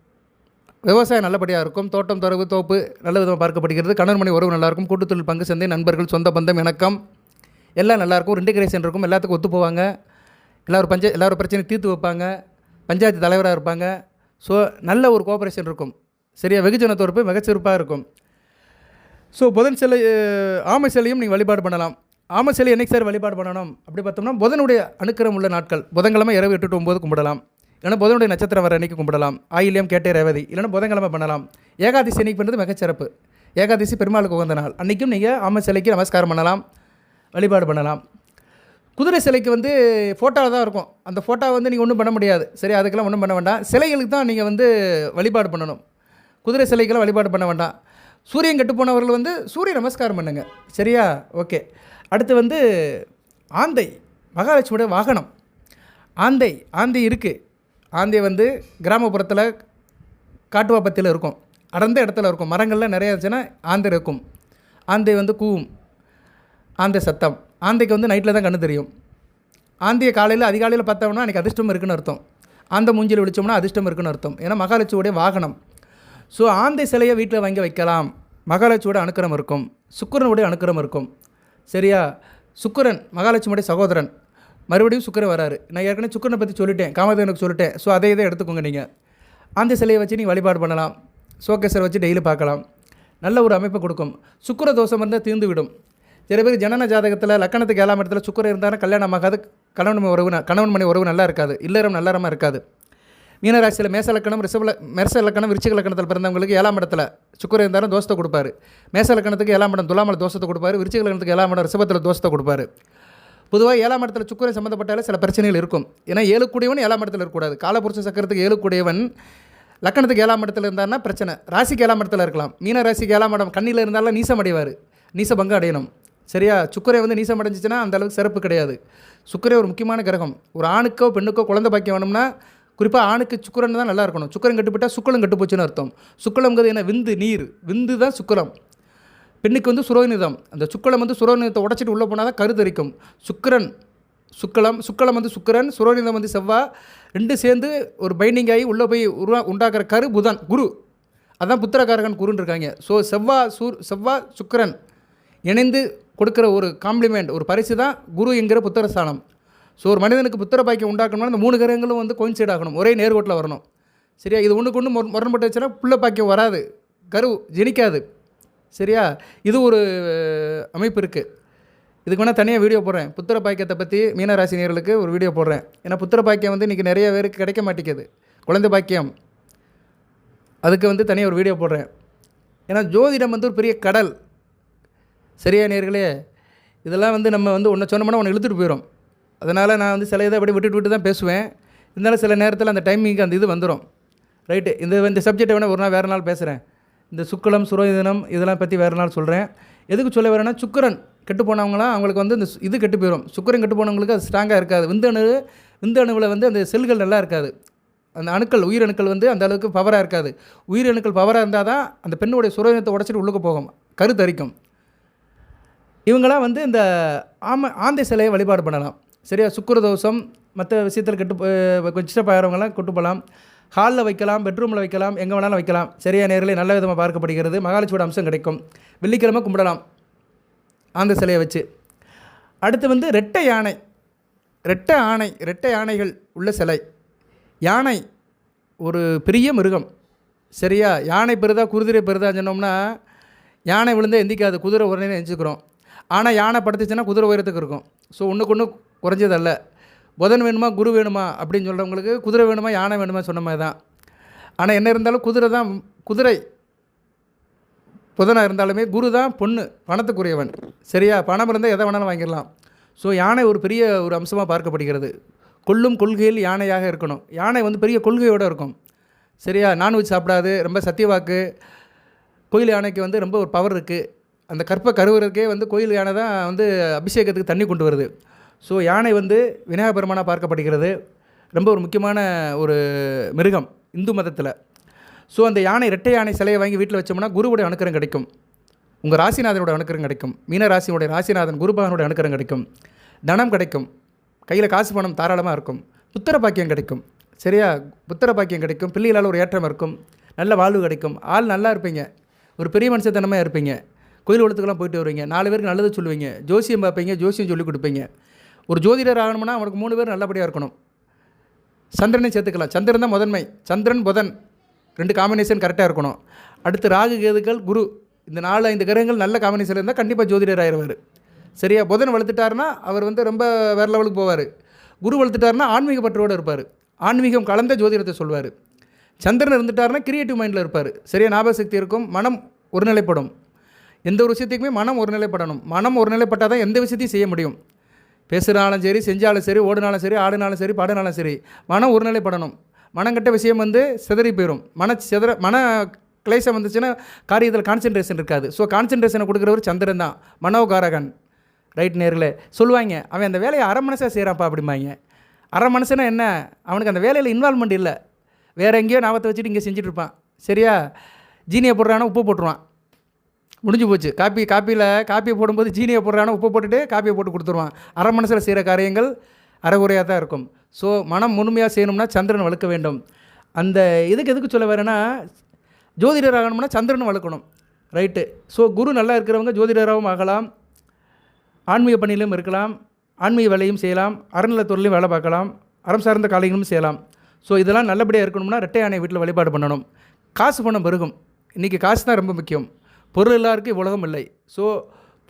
விவசாயம் நல்லபடியாக இருக்கும். தோட்டம் துறவு தோப்பு நல்ல விதமாக பார்க்கப்படுகிறது. கணவன் மணி உறவு நல்லாயிருக்கும் கூட்டுத்தொழில் பங்கு சந்தை நண்பர்கள் சொந்த பந்தம் இணக்கம் எல்லாம் நல்லாயிருக்கும் ரெண்டு கிரேசன் இருக்கும். எல்லாத்துக்கும் ஒத்து போவாங்க. எல்லோரும் பஞ்ச எல்லாரும் பிரச்சனையும் தீர்த்து வைப்பாங்க. பஞ்சாயத்து தலைவராக இருப்பாங்க. ஸோ நல்ல ஒரு கோஆப்ரேஷன் இருக்கும். சரியா? வெகுஜன தோற்பு மிகச்சிறப்பாக இருக்கும். ஸோ புதன் சிலை ஆமை சிலையும் நீங்கள் வழிபாடு பண்ணலாம். ஆமை சிலை என்னைக்கு சார் வழிபாடு பண்ணணும்? அப்படி பார்த்தோம்னா புதனுடைய அனுக்கிரம் உள்ள நாட்கள். புதன்கிழமை இரவு எட்டு டு ஒம்பது கும்பிடலாம். இல்லைன்னா புதனுடைய நட்சத்திரம் வர அன்னைக்கு கும்பிடலாம். ஆயிலியம் கேட்டே ரேவதி. இல்லைன்னா புதன்கிழமை பண்ணலாம். ஏகாதசி அன்னைக்கு பண்ணுறது மிகச்சிறப்பு ஏகாதசி பெருமாளுக்கு உகந்த நாள். அன்றைக்கும் நீங்கள் ஆமை சிலைக்கு நமஸ்காரம் பண்ணலாம். வழிபாடு பண்ணலாம். குதிரை சிலைக்கு வந்து ஃபோட்டோவில் தான் இருக்கும். அந்த ஃபோட்டோவை வந்து நீங்கள் ஒன்றும் பண்ண முடியாது. சரி அதுக்கெல்லாம் ஒன்றும் பண்ண வேண்டாம். சிலைகளுக்கு தான் நீங்கள் வந்து வழிபாடு பண்ணணும். குதிரை சிலைக்கெல்லாம் வழிபாடு பண்ண வேண்டாம். சூரியன் கெட்டு போனவர்கள் வந்து சூரிய நமஸ்காரம் பண்ணுங்க. சரியா? ஓகே. அடுத்து வந்து ஆந்தை மகாலட்சுமியோட வாகனம். ஆந்தை ஆந்தை இருக்குது ஆந்தை வந்து கிராமப்புறத்தில் காட்டுவாப்பத்தில் இருக்கும். அடர்ந்த இடத்துல இருக்கும். மரங்கள்லாம் நிறையா இருந்துச்சுன்னா ஆந்தை இருக்கும். ஆந்தை வந்து கூவும். ஆந்தை சத்தம். ஆந்தைக்கு வந்து நைட்டில் தான் கண்ணு தெரியும். ஆந்தையை காலையில் அதிகாலையில் பார்த்தோம்னா அன்றைக்கி அதிர்ஷ்டம் இருக்குன்னு அர்த்தம். ஆந்தை மூஞ்சில் விழிச்சோம்னா அதிர்ஷ்டம் இருக்குன்னு அர்த்தம். ஏன்னா மகாலட்சுமியுடைய வாகனம். ஸோ ஆந்தை சிலையை வீட்டில் வாங்கி வைக்கலாம். மகாலட்சுமியோட அனுக்கிரம் இருக்கும். சுக்கரனுடைய அனுக்கிரம் இருக்கும். சரியா? சுக்கிரன் மகாலட்சுமியுடைய சகோதரன். மறுபடியும் சுக்கரன் வராரு. நான் ஏற்கனவே சுக்கிரனை பற்றி சொல்லிட்டேன். காமதேவனுக்கு சொல்லிட்டேன். ஸோ அதை இதை எடுத்துக்கோங்க நீங்கள் ஆந்தை சிலையை வச்சு நீங்கள் வழிபாடு பண்ணலாம். சோகேசரை வச்சு டெய்லி பார்க்கலாம். நல்ல ஒரு அமைப்பை கொடுக்கும். சுக்கர தோஷம் இருந்தால் தீர்ந்து விடும் சில பேர் ஜனன ஜாதகத்தில் லக்கணத்துக்கு ஏழாம் இடத்துல சுக்கரம் இருந்தாலும் கல்யாணம் ஆகாது கணவன் உறவு கணவன் மணி உறவு நல்லா இருக்காது இல்லறம் நல்லறமாக இருக்காது. மீனராசியில் மேச லக்கணம் ரிஷப மேச லக்கணம் விருச்சிக லக்கணத்தில் பிறந்தவங்களுக்கு ஏழாம் இடத்துல சுக்கரம் இருந்தாலும் தோசத்தை கொடுப்பாரு. மேச லக்கணத்துக்கு ஏழாம் இடம் துலாமல தோசத்தை கொடுப்பாரு விருச்சிக லக்கணத்துக்கு ஏழாம் இடம் ரிஷபத்தில் தோசத்தை கொடுப்பாரு. பொதுவாக ஏழாம் இடத்துல சுக்கரன் சம்மந்தப்பட்டாலே சில பிரச்சனைகள் இருக்கும். ஏன்னா ஏழு கூடியவன் ஏழாம் இடத்துல இருக்கக்கூடாது. காலபுருஷ சக்கரத்துக்கு ஏழு கூடியவன் லக்கணத்துக்கு ஏழாம் இடத்துல இருந்தாருன்னா பிரச்சனை. ராசிக்கு ஏழாம் இடத்துல இருக்கலாம். மீன ராசிக்கு ஏழாம் இடம் கண்ணியில் இருந்தாலும் நீசம் அடைவார் நீச பங்கம் அடையணும். சரியா? சுக்கரை வந்து நீசம் அடைஞ்சிச்சுன்னா அந்த அளவுக்கு சிறப்பு கிடையாது. சுக்கரே ஒரு முக்கியமான கிரகம். ஒரு ஆணுக்கோ பெண்ணுக்கோ குழந்தை பாக்கியம் வேணும்னா குறிப்பாக ஆணுக்கு சுக்கரன் தான் நல்லா இருக்கணும். சுக்கரம் கட்டுப்பட்டால் சுக்கலம் கட்டுப்போச்சுன்னு அர்த்தம். சுக்கலங்கிறது என்ன? விந்து நீர். விந்து தான் சுக்கலம். பெண்ணுக்கு வந்து சுரோநிதம் அந்த சுக்கலம் வந்து சுரோநிதத்தை உடச்சிட்டு உள்ளே போனால் தான் கருத்தரிக்கும் சுக்கிரன் சுக்கலம் சுக்கலம் வந்து சுக்கிரன் சுரோநிதம் வந்து செவ்வாய் ரெண்டும் சேர்ந்து ஒரு பைண்டிங் ஆகி உள்ளே போய் உருவா உண்டாக்குற கரு புதன் குரு. அதான் புத்திரகாரகன் குருன்னு இருக்காங்க. ஸோ செவ்வா சூர் செவ்வா சுக்கிரன் இணைந்து கொடுக்குற ஒரு காம்ப்ளிமெண்ட் ஒரு பரிசு தான் குரு என்கிற புத்திரஸ்தானம். ஸோ ஒரு மனிதனுக்கு புத்திர பாக்கியம் உண்டாக்கணும்னா இந்த மூணு கிரகங்களும் வந்து கோயின்சைட் ஆகணும். ஒரே நேர்கோட்டில் வரணும். சரியா? இது ஒன்றுக்கு ஒன்று முரண் முரண்பட்டு வச்சுன்னா புள்ள பாக்கியம் வராது. கரு ஜெனிக்காது. சரியா? இது ஒரு அமைப்பு இருக்குது இதுக்கு வேணால் தனியாக வீடியோ போடுறேன். புத்திர பாக்கியத்தை பற்றி மீனராசினியர்களுக்கு ஒரு வீடியோ போடுறேன். ஏன்னா புத்திர பாக்கியம் வந்து இன்றைக்கி நிறைய பேருக்கு கிடைக்க மாட்டேங்குது. குழந்தை பாக்கியம். அதுக்கு வந்து தனியாக ஒரு வீடியோ போடுறேன். ஏன்னா ஜோதிடம் வந்து ஒரு பெரிய கடல். சரியா நேர்களே? இதெல்லாம் வந்து நம்ம வந்து ஒன்று சொன்னோம்னா ஒன்று இழுத்துட்டு போயிடும் அதனால் நான் வந்து சில இதை அப்படி விட்டுட்டு விட்டு தான் பேசுவேன். இருந்தாலும் சில நேரத்தில் அந்த டைமிங்க்கு அந்த இது வந்துடும் ரைட்டு இந்த இந்த சப்ஜெக்டை வேணால் ஒரு நாள் வேறு நாள் பேசுகிறேன் இந்த சுக்கலம் சுரோதினம் இதெல்லாம் பற்றி வேறு நாள் சொல்கிறேன் எதுக்கு சொல்ல வரேன்னா சுக்கரன் கெட்டு போனவங்களாம் அவங்களுக்கு வந்து இந்த இது கெட்டு போயிடும் சுக்கரன் கெட்டு போனவங்களுக்கு அது ஸ்ட்ராங்காக இருக்காது. விந்தணு விந்தணுவில் வந்து அந்த செல்கள் நல்லா இருக்காது. அந்த அணுக்கள் உயிரணுக்கள் வந்து அந்த அளவுக்கு பவராக இருக்காது. உயிரணுக்கள் பவராக இருந்தால் தான் அந்த பெண்ணுடைய சுரோதினத்தை உடச்சிட்டு உள்ளுக்கு போகும். கருத்தரிக்கும். இவங்களாம் வந்து இந்த ஆம ஆந்தை சிலையை வழிபாடு பண்ணலாம். சரியா? சுக்கிர தோஷம் மற்ற விஷயத்தில் கெட்டு கொஞ்சம் பாயறவங்களாம் கொட்டு போகலாம். ஹாலில் வைக்கலாம் பெட்ரூமில் வைக்கலாம் எங்கே வேணாலும் வைக்கலாம். சரியா? நேரில் நல்ல விதமாக பார்க்கப்படுகிறது. மகாலட்சுமியோட அம்சம் கிடைக்கும். வெள்ளிக்கிழமை கும்பிடலாம். அந்த சிலையை வச்சு. அடுத்து வந்து ரெட்டை யானை. ரெட்டை யானை ரெட்டை யானைகள் உள்ள சிலை. யானை ஒரு பெரிய மிருகம். சரியா? யானை பெருதா குதிரை பெருதா சொன்னோம்னா யானை விழுந்தா எந்திக்காது. குதிரை உடனே எந்திரிச்சுக்கிறோம். ஆனால் யானை படுத்துச்சுன்னா குதிரை உயரத்துக்கு இருக்கும். ஸோ ஒன்றுக்கு ஒன்று குறைஞ்சதல்ல. புதன் வேணுமா குரு வேணுமா அப்படின்னு சொல்கிறவங்களுக்கு குதிரை வேணுமா யானை வேணுமா சொன்ன மாதிரி தான். ஆனால் என்ன இருந்தாலும் குதிரை தான் குதிரை புதனாக இருந்தாலுமே குரு தான் பொண்ணு பணத்துக்குரியவன். சரியா? பணம் இருந்தால் எதை வேணாலும் வாங்கிடலாம். ஸோ யானை ஒரு பெரிய ஒரு அம்சமாக பார்க்கப்படுகிறது. கொல்லும் கொள்கையில் யானையாக இருக்கணும். யானை வந்து பெரிய கொள்கையோடு இருக்கும். சரியா? நான்வெஜ் சாப்பிடாது ரொம்ப சத்தியவாக்கு. கோயில் யானைக்கு வந்து ரொம்ப ஒரு பவர் இருக்குது அந்த கற்பை கருவுறதுக்கே வந்து கோயில் யானை தான் வந்து அபிஷேகத்துக்கு தண்ணி கொண்டு வருது. ஸோ யானை வந்து விநாயகர் பெருமானாக பார்க்கப்படுகிறது. ரொம்ப ஒரு முக்கியமான ஒரு மிருகம் இந்து மதத்தில். ஸோ அந்த யானை ரெட்டை யானை சிலையை வாங்கி வீட்டில் வச்சோம்னா குருவுடைய அணுக்கரம் கிடைக்கும். உங்கள் ராசிநாதனோட அணுக்கரம் கிடைக்கும். மீனராசியுடைய ராசிநாதன் குருபகனுடைய அணுக்கரம் கிடைக்கும். தனம் கிடைக்கும். கையில் காசு பணம் தாராளமாக இருக்கும். புத்திர பாக்கியம் கிடைக்கும். சரியா? புத்திர பாக்கியம் கிடைக்கும். பிள்ளைகளால் ஒரு ஏற்றம் இருக்கும். நல்ல வாழ்வு கிடைக்கும். ஆள் நல்லா இருப்பீங்க. ஒரு பெரிய மனுஷத்தனமாக இருப்பீங்க. கோயில் குளத்துக்கெல்லாம் போயிட்டு வருவீங்க. நாலு பேருக்கு நல்லது சொல்லுவீங்க. ஜோசியம் பார்ப்பீங்க ஜோசியம் சொல்லிக் கொடுப்பீங்க. ஒரு ஜோதிடர் ஆகணும்னா அவனுக்கு மூணு பேர் நல்லபடியாக இருக்கணும். சந்திரனை சேர்த்துக்கலாம். சந்திரன் தான் முதன்மை. சந்திரன் புதன் ரெண்டு காம்பினேஷன் கரெக்டாக இருக்கணும். அடுத்து ராகு கேதுக்கள் குரு இந்த நாலு ஐந்து கிரகங்கள் நல்ல காம்பினேஷன் இருந்தால் கண்டிப்பாக ஜோதிடர் ஆயிடுவார் சரியா? புதன் வளர்த்துட்டாருன்னா அவர் வந்து ரொம்ப வேறு லெவலுக்கு போவார். குரு வளர்த்துட்டாருன்னா ஆன்மீக பற்றோடு இருப்பார். ஆன்மீகம் கலந்த ஜோதிடத்தை சொல்வார். சந்திரன் இருந்துட்டாருன்னா கிரியேட்டிவ் மைண்டில் இருப்பார். சரியா? ஞாபக சக்தி இருக்கும். மனம் ஒருநிலைப்படும். எந்த ஒரு விஷயத்துக்குமே மனம் ஒருநிலைப்படணும். மனம் ஒருநிலைப்பட்டால் தான் எந்த விஷயத்தையும் செய்ய முடியும். பேசுகிறாலும் சரி செஞ்சாலும் சரி ஓடினாலும் சரி ஆடினாலும் சரி பாடினாலும் சரி மனம் ஒருநிலைப்படணும். மனங்கட்ட விஷயம் வந்து சிதறி போயிடும் மன சிதற மன கிளேசம் வந்துச்சுன்னா காரியத்தில் கான்சென்ட்ரேஷன் இருக்காது. ஸோ கான்சென்ட்ரேஷனை கொடுக்குறவர் சந்திரன் தான். மனோகாரகன். ரைட் நேரில். சொல்லுவாங்க அவன் அந்த வேலையை அரை மனசாக செய்கிறான்ப்பா அப்படிம்பாங்க. அரை மனசுனா என்ன? அவனுக்கு அந்த வேலையில் இன்வால்மெண்ட் இல்லை. வேறு எங்கேயோ ஞாபகத்தை வச்சுட்டு இங்கே செஞ்சுட்டு இருப்பான். சரியா? ஜீனியை போடுறானா உப்பு போட்டுருவான். முடிஞ்சு போச்சு. காப்பி காப்பியில் காப்பியை போடும்போது ஜீனியை போடுறான உப்பு போட்டுட்டு காப்பியை போட்டு கொடுத்துருவான். அரை மனசில் செய்கிற காரியங்கள் அறகுறையாக தான் இருக்கும். ஸோ மனம் முழுமையாக செய்யணும்னா சந்திரன் வளர்க்க வேண்டும். அந்த இதுக்கு எதுக்கு சொல்ல வரேன்னா ஜோதிடர் ஆகணும்னா சந்திரன் வளர்க்கணும். ரைட்டு ஸோ குரு நல்லா இருக்கிறவங்க ஜோதிடராகவும் ஆகலாம். ஆன்மீக பணியிலும் இருக்கலாம். ஆன்மீக வேலையும் செய்யலாம். அறநிலைத்துறையிலையும் வேலை பார்க்கலாம். அறம் சார்ந்த காலைகளும் செய்யலாம். ஸோ இதெல்லாம் நல்லபடியாக இருக்கணும்னா ரெட்டை யானை வீட்டில் வழிபாடு பண்ணணும். காசு பணம் பெருகும். இன்றைக்கி காசு தான் ரொம்ப முக்கியம். பொருள் எல்லாருக்கும் உலகம் இல்லை. ஸோ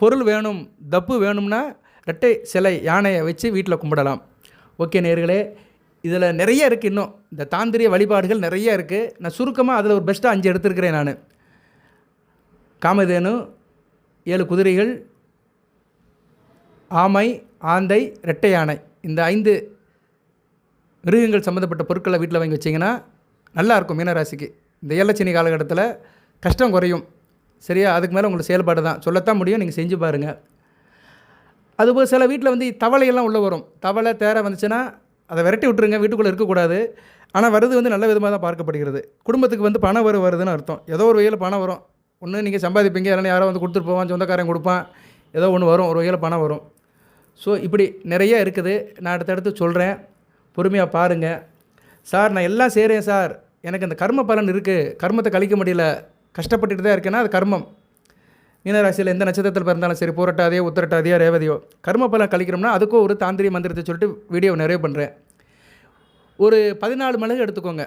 பொருள் வேணும் தப்பு வேணும்னா ரெட்டை சிலை யானையை வச்சு வீட்டில் கும்பிடலாம். ஓகே நேர்களே இதில் நிறைய இருக்குது இன்னும். இந்த தாந்திரிய வழிபாடுகள் நிறைய இருக்குது நான் சுருக்கமாக அதில் ஒரு பெஸ்ட்டாக அஞ்சு எடுத்திருக்கிறேன் நான். காமதேனு ஏழு குதிரைகள் ஆமை ஆந்தை ரெட்டை யானை. இந்த ஐந்து மிருகங்கள் சம்மந்தப்பட்ட பொருட்களை வீட்டில் வாங்கி வச்சிங்கன்னா நல்லாயிருக்கும் மீனராசிக்கு. இந்த ஏலச்சினி காலகட்டத்தில் கஷ்டம் குறையும். சரியா? அதுக்கு மேலே உங்களுக்கு செயல்பாடு தான். சொல்லத்தான் முடியும் நீங்கள் செஞ்சு பாருங்கள் அதுபோல் சில வீட்டில் வந்து தவளையெல்லாம் உள்ளே வரும். தவளை தேரை வந்துச்சுன்னா அதை விரட்டி விட்டுருங்க வீட்டுக்குள்ளே இருக்கக்கூடாது. ஆனால் வருது வந்து நல்ல விதமாக தான் பார்க்கப்படுகிறது. குடும்பத்துக்கு வந்து பணம் வரும் வருதுன்னு அர்த்தம். ஏதோ ஒரு வகையில் பணம் வரும். ஒன்று நீங்கள் சம்பாதிப்பீங்க இல்லைன்னா யாரோ வந்து கொடுத்துட்டு போவான் சொந்தக்காரன் கொடுப்பான். ஏதோ ஒன்று வரும் ஒரு வகையில் பணம் வரும். ஸோ இப்படி நிறைய இருக்குது. நான் அடுத்தடுத்து சொல்கிறேன் பொறுமையாக பாருங்கள் சார் நான் எல்லாம் செய்கிறேன் சார். எனக்கு அந்த கர்ம பலன் இருக்குது கர்மத்தை கழிக்க முடியல. கஷ்டப்பட்டுட்டு தான் இருக்கேன்னா அது கர்மம். மீனராசியில் எந்த நட்சத்திரத்தில் பிறந்தாலும் சரி போராட்டாதையோ உத்தரட்டாதையோ ரேவதியோ கர்ம பலன் கழிக்கிறோம்னா அதுக்கும் ஒரு தாந்திரிய மந்திரத்தை சொல்லிட்டு வீடியோ நிறைய பண்ணுறேன் ஒரு பதினாலு மிளகு எடுத்துக்கோங்க.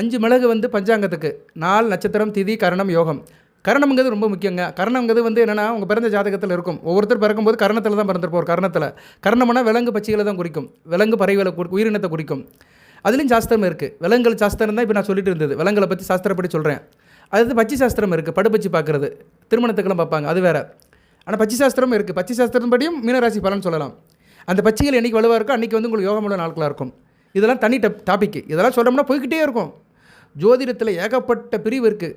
அஞ்சு மிளகு வந்து பஞ்சாங்கத்துக்கு நாலு நட்சத்திரம் திதி கரணம் யோகம். கரணம்ங்கிறது ரொம்ப முக்கியங்க. கரணங்கிறது வந்து என்னென்னா உங்கள் பிறந்த ஜாதகத்தில் இருக்கும். ஒவ்வொருத்தர் பிறக்கும்போது கரணத்தில் தான் பிறந்திருப்போம் கரணத்தில். கரணம்னா விலங்கு பச்சிகளை தான் குறிக்கும். விலங்கு பறவைகளை உயிரினத்தை குறிக்கும். அதுலேயும் சாஸ்திரம் இருக்குது விலங்குகள் சாஸ்திரம் தான் இப்போ நான் சொல்லிட்டு இருந்தது. விலங்குகளை பற்றி சாஸ்திரப்படி சொல்கிறேன் அது பச்சி சாஸ்திரம் இருக்குது படுபச்சி பார்க்குறது. திருமணத்துக்கெல்லாம் பார்ப்பாங்க. அது வேறு. ஆனால் பச்சி சாஸ்திரம் இருக்குது பச்சி சாஸ்திரம் படியும் மீனராசி பலன் சொல்லலாம். அந்த பச்சைகள் என்றைக்கு வலுவாக இருக்கோ அன்றைக்கி வந்து உங்களுக்கு யோகமுள்ள நாட்களாக இருக்கும். இதெல்லாம் தனி டப் டாபிக் இதெல்லாம் சொல்கிறோம்னா போய்கிட்டே இருக்கும். ஜோதிடத்தில் ஏகப்பட்ட பிரிவு இருக்குது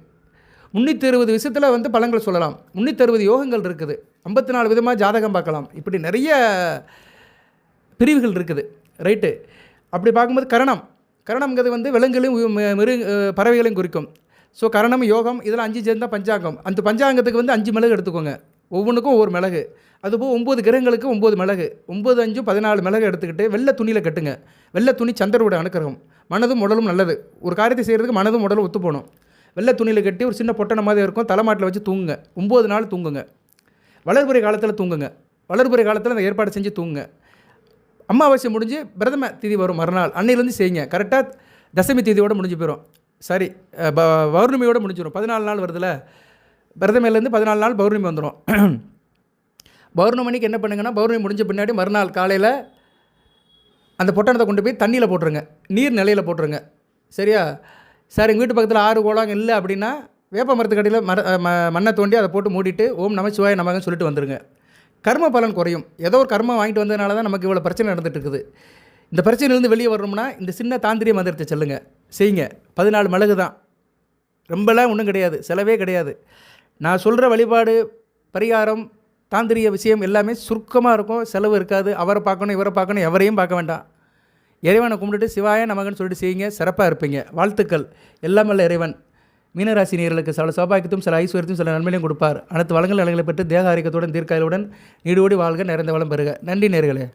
முந்நூற்றி அறுபது விஷயத்தில் வந்து பழங்கள் சொல்லலாம். முந்நூற்றி அறுபது யோகங்கள் இருக்குது. ஐம்பத்தி நாலு விதமாக ஜாதகம் பார்க்கலாம். இப்படி நிறைய பிரிவுகள் இருக்குது. ரைட்டு. அப்படி பார்க்கும்போது கரணம். கரணம்ங்கிறது வந்து விலங்குகளையும் உ- மிரு பறவைகளையும் குறிக்கும். ஸோ கரணம் யோகம் இதெல்லாம் அஞ்சு சேர்ந்தால் பஞ்சாங்கம். அந்த பஞ்சாங்கத்துக்கு வந்து அஞ்சு மிளகு எடுத்துக்கோங்க. ஒவ்வொன்றுக்கும் ஒவ்வொரு மிளகு. அதுபோல் ஒம்பது கிரகங்களுக்கு ஒம்பது மிளகு. ஒம்பது அஞ்சும் பதினாலு மிளகு எடுத்துக்கிட்டு வெள்ளை துணியில் கட்டுங்க. வெள்ளை துணி சந்திரவோட அனுக்கிரகம். மனதும் உடலும் நல்லது. ஒரு காரியத்தை செய்கிறதுக்கு மனதும் உடலும் ஒத்து போகணும். வெள்ளை துணியில் கட்டி ஒரு சின்ன பொட்டனை மாதிரி இருக்கும். தலைமாட்டில் வச்சு தூங்குங்க. ஒம்பது நாள் தூங்குங்க. வளர்புறை காலத்தில் தூங்குங்க. வளர்புறை காலத்தில் அந்த ஏற்பாடு செஞ்சு தூங்குங்க. அமாவாசை முடிஞ்சு பிரதம திதி வரும் மறுநாள். அன்னையிலேருந்து செய்யுங்க. கரெக்டாக தசமி தேதியோடு முடிஞ்சு போயிடும் சரி ப பௌர்ணமியோடு முடிஞ்சிடும் பதினாலு நாள் வருதுல்ல பிரதமையிலேருந்து பதினாலு நாள் பௌர்ணமி வந்துடும் பௌர்ணமிக்கு என்ன பண்ணுங்கன்னா பௌர்ணமி முடிஞ்ச பின்னாடி மறுநாள் காலையில் அந்த பொட்டணத்தை கொண்டு போய் தண்ணியில் போட்டுருங்க. நீர் நிலையில் போட்டுருங்க. சரியா? சார் எங்கள் வீட்டு பக்கத்தில் ஆறு குளம் இல்லை அப்படின்னா வேப்ப மரத்துக்கடியில் மர ம மண்ணை தோண்டி அதை போட்டு மூடிட்டு ஓம் நமச்சிவாய நமகன்னு சொல்லிட்டு வந்துடுங்க கர்ம பலன் குறையும். ஏதோ ஒரு கர்மம் வாங்கிட்டு வந்ததுனால தான் நமக்கு இவ்வளோ பிரச்சனை நடந்துகிட்டு இருக்குது. இந்த பிரச்சனையிலேருந்து வெளியே வரணும்னா இந்த சின்ன தாந்திரிய மந்திரத்தை செல்லுங்கள் செய்யுங்க. பதினாலு மிளகு தான். ரொம்பலாம் ஒன்றும் கிடையாது. செலவே கிடையாது. நான் சொல்கிற வழிபாடு பரிகாரம் தாந்திரிய விஷயம் எல்லாமே சுருக்கமாக இருக்கும். செலவு இருக்காது. அவரை பார்க்கணும் இவரை பார்க்கணும் எவரையும் பார்க்க வேண்டாம். இறைவனை கும்பிட்டுட்டு சிவாய நமகன்னு சொல்லிட்டு செய்யுங்க. சிறப்பாக இருப்பீங்க. வாழ்த்துக்கள். எல்லாமல்ல இறைவன். மீனராசி நேர்களுக்கு சில சௌபாக்கியத்தும் சில ஐஸ்வர்யத்தையும் சில நன்மையிலையும் கொடுப்பார். அனைத்து வளங்கள் நலங்களை பெற்று தேக ஆரோக்கியத்துடன் தீர்க்காயலுடன் நீடோடி வாழ்க நிறைந்த வளம் பெறுக. நன்றி நேர்களே.